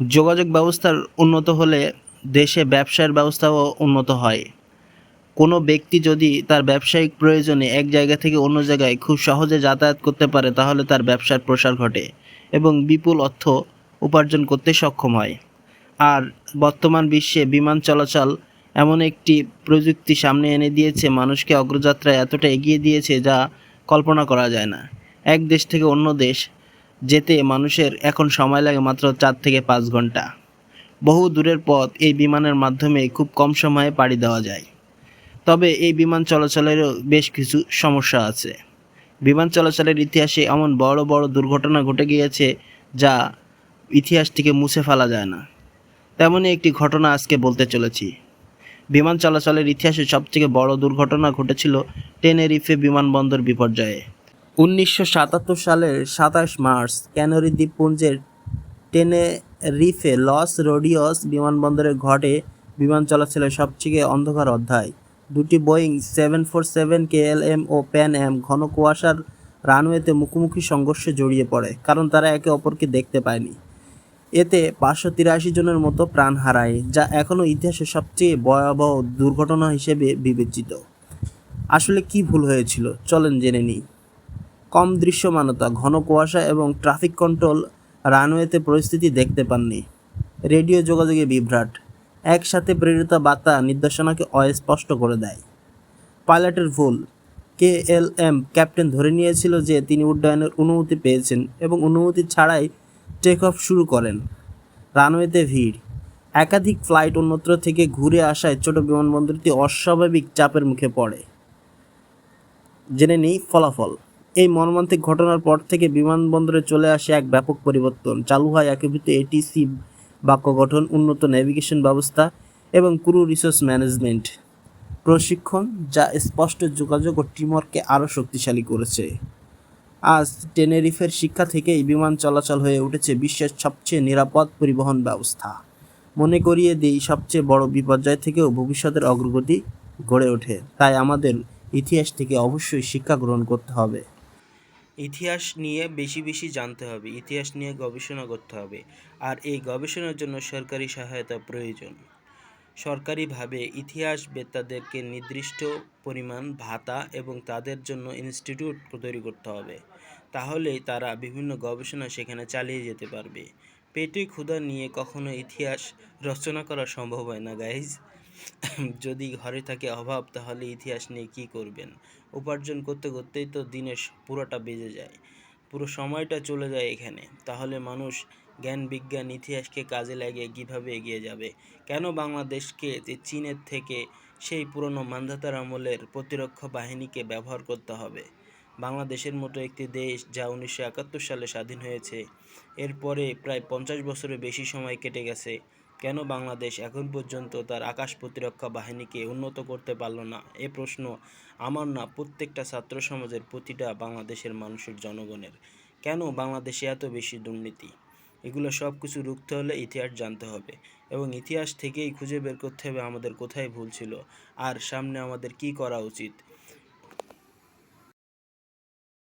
যোগাযোগ ব্যবস্থার উন্নত হলে দেশে ব্যবসার ব্যবস্থাও উন্নত হয়। কোনো ব্যক্তি যদি তার ব্যবসায়িক প্রয়োজনে এক জায়গা থেকে অন্য জায়গায় খুব সহজে যাতায়াত করতে পারে, তাহলে তার ব্যবসার প্রসার ঘটে এবং বিপুল অর্থ উপার্জন করতে সক্ষম হয়। আর বর্তমান বিশ্বে বিমান চলাচল এমন একটি প্রযুক্তি সামনে এনে দিয়েছে, মানুষকে অগ্রযাত্রায় এতটা এগিয়ে দিয়েছে যা কল্পনা করা যায় না। এক দেশ থেকে অন্য দেশ যেতে মানুষের এখন সময় লাগে মাত্র চার থেকে পাঁচ ঘণ্টা। বহু দূরের পথ এই বিমানের মাধ্যমে খুব কম সময়ে পাড়ি দেওয়া যায়। তবে এই বিমান চলাচলেরও বেশ কিছু সমস্যা আছে। বিমান চলাচলের ইতিহাসে এমন বড় বড় দুর্ঘটনা ঘটে গিয়েছে যা ইতিহাস থেকে মুছে ফেলা যায় না। তেমনই একটি ঘটনা আজকে বলতে চলেছি। বিমান চলাচলের ইতিহাসে সবথেকে বড় দুর্ঘটনা ঘটেছিল টেনেরিফে বিমানবন্দর বিপর্যয়ে। উনিশশো সাতাত্তর সালের সাতাশ মার্চ ক্যানারি দ্বীপপুঞ্জের টেনেরিফে লস রোডিওস বিমানবন্দরে ঘটে বিমান চলাচলের সবথেকে অন্ধকার অধ্যায়। দুটি Boeing seven four seven KLM O Pan Am ঘন কুয়াশার রানওয়েতে মুখোমুখি সংঘর্ষে জড়িয়ে পড়ে, কারণ তারা একে অপরকে দেখতে পায়নি। এতে পাঁচশো তিরাশি জনের মতো প্রাণ হারায়, যা এখনও ইতিহাসের সবচেয়ে ভয়াবহ দুর্ঘটনা হিসেবে বিবেচিত। আসলে কি ভুল হয়েছিল? চলেন জেনে নিই। কম দৃশ্যমানতা, ঘন কুয়াশা এবং ট্রাফিক কন্ট্রোল রানওয়েতে পরিস্থিতি দেখতে পাননি। রেডিও যোগাযোগে বিভ্রাট। একসাথে প্রেরিত বার্তা নির্দেশনাকে অস্পষ্ট করে দেয়। পাইলটের ভুল। কে এল এম ক্যাপ্টেন ধরে নিয়েছিল যে তিনি উড্ডয়নের অনুমতি পেয়েছেন এবং অনুমতি ছাড়াই টেক অফ শুরু করেন। রানওয়েতে ভিড়। একাধিক ফ্লাইট অন্যত্র থেকে ঘুরে আসায় ছোট বিমানবন্দরটি অস্বাভাবিক চাপের মুখে পড়ে। জেনে নেই ফলাফল। এই মর্মান্তিক ঘটনার পর থেকে বিমানবন্দরে চলে আসে এক ব্যাপক পরিবর্তন। চালু হয় একীভূত এটিসি বাক্য গঠন, উন্নত নেভিগেশন ব্যবস্থা এবং ক্রু রিসোর্স ম্যানেজমেন্ট প্রশিক্ষণ যা স্পষ্ট যোগাযোগ ও টিমওয়ার্ককে আরও শক্তিশালী করেছে। আজ টেনেরিফের শিক্ষা থেকেই বিমান চলাচল হয়ে উঠেছে বিশ্বের সবচেয়ে নিরাপদ পরিবহন ব্যবস্থা। মনে করিয়ে দিই, সবচেয়ে বড় বিপর্যয় থেকেও ভবিষ্যতের অগ্রগতি গড়ে ওঠে। তাই আমাদের ইতিহাস থেকে অবশ্যই শিক্ষা গ্রহণ করতে হবে। ইতিহাস নিয়ে বেশি বেশি জানতে হবে, ইতিহাস নিয়ে গবেষণা করতে হবে, আর এই গবেষণার জন্য সরকারি সহায়তা প্রয়োজন। সরকারিভাবে ইতিহাস ইতিহাসবেত্তাদেরকে নির্দিষ্ট পরিমাণ ভাতা এবং তাদের জন্য ইনস্টিটিউট তৈরি করতে হবে, তাহলেই তারা বিভিন্ন গবেষণা সেখানে চালিয়ে যেতে পারবে। পেটে ক্ষুধা নিয়ে কখনো ইতিহাস রচনা করা সম্ভব হয় না গাইজ যদি ঘরে থাকে অভাব, তাহলে ইতিহাস নিয়ে কি করবেন? উপার্জন করতে করতেই তো দিনের পুরোটা বেজে যায়। পুরো সময়টা চলে যায় এখানে। তাহলে মানুষ জ্ঞান, বিজ্ঞান, ইতিহাসকে কাজে লাগিয়ে কীভাবে এগিয়ে যাবে? কেন বাংলাদেশকে চীনের থেকে সেই পুরনো মান্ধাতার আমলের প্রতিরক্ষা বাহিনীকে ব্যবহার করতে হবে? বাংলাদেশের মতো একটি দেশ যা উনিশশো একাত্তর সালে স্বাধীন হয়েছে, এরপরে প্রায় পঞ্চাশ বছরের বেশি সময় কেটে গেছে কেন বাংলাদেশ এখন পর্যন্ত তার আকাশ প্রতিরক্ষা বাহিনীকে উন্নত করতে পারল না? এ প্রশ্ন আমার না প্রত্যেকটা ছাত্র সমাজের প্রতিটা বাংলাদেশের মানুষের জনগণের। কেন বাংলাদেশে এত বেশি দুর্নীতি? এগুলো সব কিছু রুখতে হলে ইতিহাস জানতে হবে এবং ইতিহাস থেকেই খুঁজে বের করতে হবে আমাদের কোথায় ভুল ছিল। আর সামনে আমাদের কি করা উচিত?